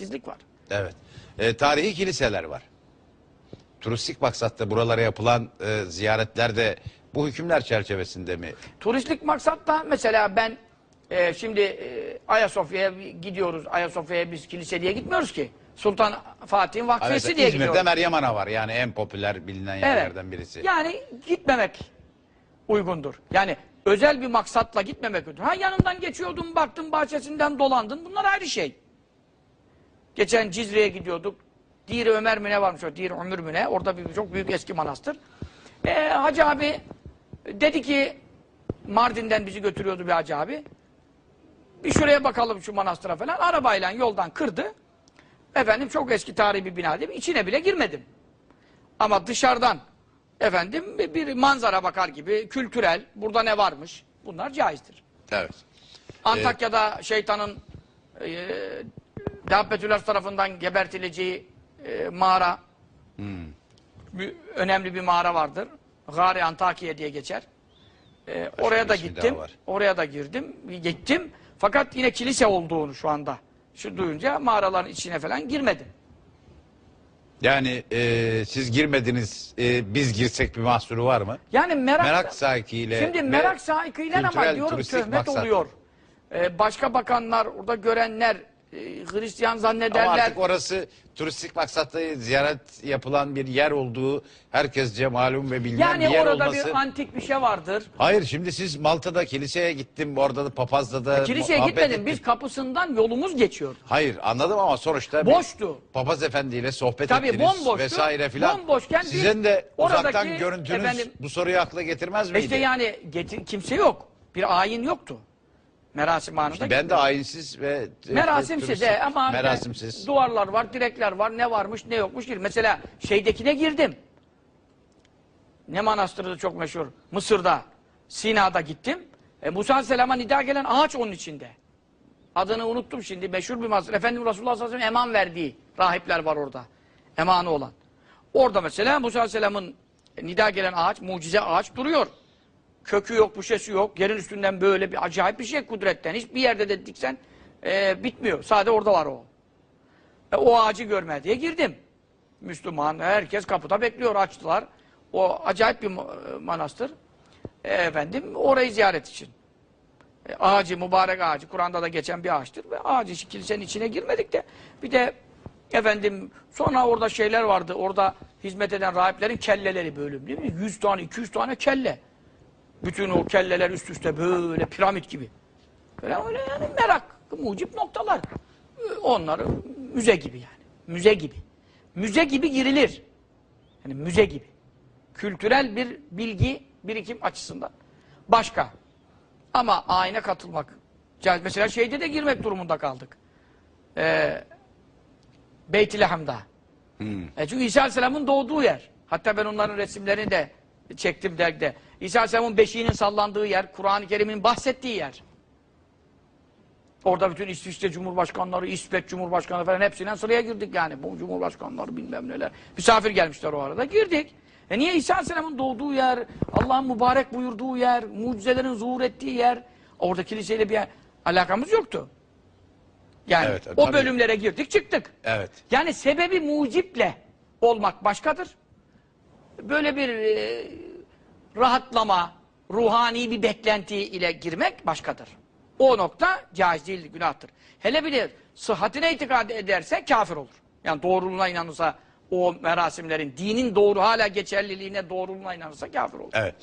titizlik var. Evet. E, tarihi kiliseler var. Turistik maksatta buralara yapılan e, ziyaretler de bu hükümler çerçevesinde mi? Turistik maksatta mesela ben e, şimdi e, Ayasofya'ya gidiyoruz. Ayasofya'ya biz kilise diye gitmiyoruz ki. Sultan Fatih'in vakfesi mesela diye İzmir'de gidiyoruz. Meryem Ana var. Yani en popüler bilinen yerlerden birisi. Yani gitmemek uygundur. Yani özel bir maksatla gitmemek uygundur. Ha yanından geçiyordun, baktın bahçesinden dolandın. Bunlar ayrı şey. Geçen Cizre'ye gidiyorduk. Dir Ömer mi ne varmış o? Dir Ömür mü ne? Orada bir çok büyük eski manastır. Ee, hacı abi dedi ki Mardin'den bizi götürüyordu bir hacı abi. Bir şuraya bakalım şu manastıra falan. Arabayla yoldan kırdı. Efendim çok eski tarihi bir bina değil mi? İçine bile girmedim. Ama dışarıdan efendim bir- bir manzara bakar gibi kültürel burada ne varmış bunlar caizdir. Evet. Antakya'da şeytanın e, Dabbetül Ars tarafından gebertileceği e, mağara bir, önemli bir mağara vardır. Gari Antakya diye geçer. E, oraya da gittim. Oraya da girdim. Gittim. Fakat yine kilise olduğunu şu anda şu duyunca mağaraların içine falan girmedim. Yani e, siz girmediniz, e, biz girsek bir mahsuru var mı? Yani merak, Merak sahikiyle Şimdi merak sahikiyle ama diyorum töhmet maksatla. oluyor. Ee, başka bakanlar, orada görenler e, Hristiyan Ama zannederler. artık orası turistik maksatla ziyaret yapılan bir yer olduğu herkesce malum ve bilinen yani bir yer orada olması. bir antik bir şey vardır. Hayır şimdi siz Malta'da kiliseye gittim, orada da papazda da Kiliseye muhabbet gitmedim. ettim. Biz kapısından yolumuz geçiyor. Hayır anladım ama sonuçta Boştu. papaz efendiyle sohbet Tabii ettiniz bomboştu. vesaire filan. Bomboşken Sizin de uzaktan oradaki görüntünüz efendim- bu soruyu akla getirmez miydi? İşte yani getir, kimse yok. Bir ayin yoktu. Merasim anında. İşte ben de ayinsiz ve Merasimsiz turistik- he, ama merasimsiz. duvarlar var, direkler var, ne varmış ne yokmuş değil. Mesela şeydekine girdim. Ne manastırı da çok meşhur. Mısır'da, Sina'da gittim. E, Musa Aleyhisselam'a nida gelen ağaç onun içinde. Adını unuttum şimdi. Meşhur bir manastır. Efendimiz Resulullah sallallahu aleyhi ve sellem eman verdiği rahipler var orada. Emanı olan. Orada mesela Musa Aleyhisselam'ın nida gelen ağaç, mucize ağaç duruyor. Kökü yok, puşesi yok. Yerin üstünden böyle bir acayip bir şey kudretten. Hiçbir yerde de diksen e, bitmiyor. Sadece orada var o. E, o ağacı görmeye diye girdim. Müslüman, herkes kapıda bekliyor, açtılar. O acayip bir ma- manastır. E, efendim, orayı ziyaret için. E, ağacı, mübarek ağacı, Kur'an'da da geçen bir ağaçtır. Ve ağacı kilisenin içine girmedik de. Bir de efendim, sonra orada şeyler vardı. Orada hizmet eden rahiplerin kelleleri bölüm değil mi? 100 tane, 200 tane kelle. Bütün o kelleler üst üste böyle piramit gibi. Böyle öyle yani merak, mucip noktalar. Onları müze gibi yani. Müze gibi. Müze gibi girilir. Yani müze gibi. Kültürel bir bilgi, birikim açısından. Başka. Ama ayine katılmak. Mesela şeyde de girmek durumunda kaldık. Ee, Beyt-i Leham'da. E çünkü İsa Aleyhisselam'ın doğduğu yer. Hatta ben onların resimlerini de çektim dergide. İsa Aleyhisselam'ın beşiğinin sallandığı yer, Kur'an-ı Kerim'in bahsettiği yer. Orada bütün İsviçre Cumhurbaşkanları, İsveç Cumhurbaşkanları falan hepsiyle sıraya girdik yani. Bu Cumhurbaşkanları bilmem neler. Misafir gelmişler o arada. Girdik. E niye İsa Aleyhisselam'ın doğduğu yer, Allah'ın mübarek buyurduğu yer, mucizelerin zuhur ettiği yer. Orada kiliseyle bir alakamız yoktu. Yani Evet, o tabii. bölümlere girdik çıktık. Evet. Yani sebebi muciple olmak başkadır. Böyle bir e, rahatlama, ruhani bir beklenti ile girmek başkadır. O nokta caiz değildir, günahtır. Hele bir de sıhhatine itikad ederse kafir olur. Yani doğruluğuna inanırsa o merasimlerin, dinin doğru hala geçerliliğine, doğruluğuna inanırsa kafir olur. Evet.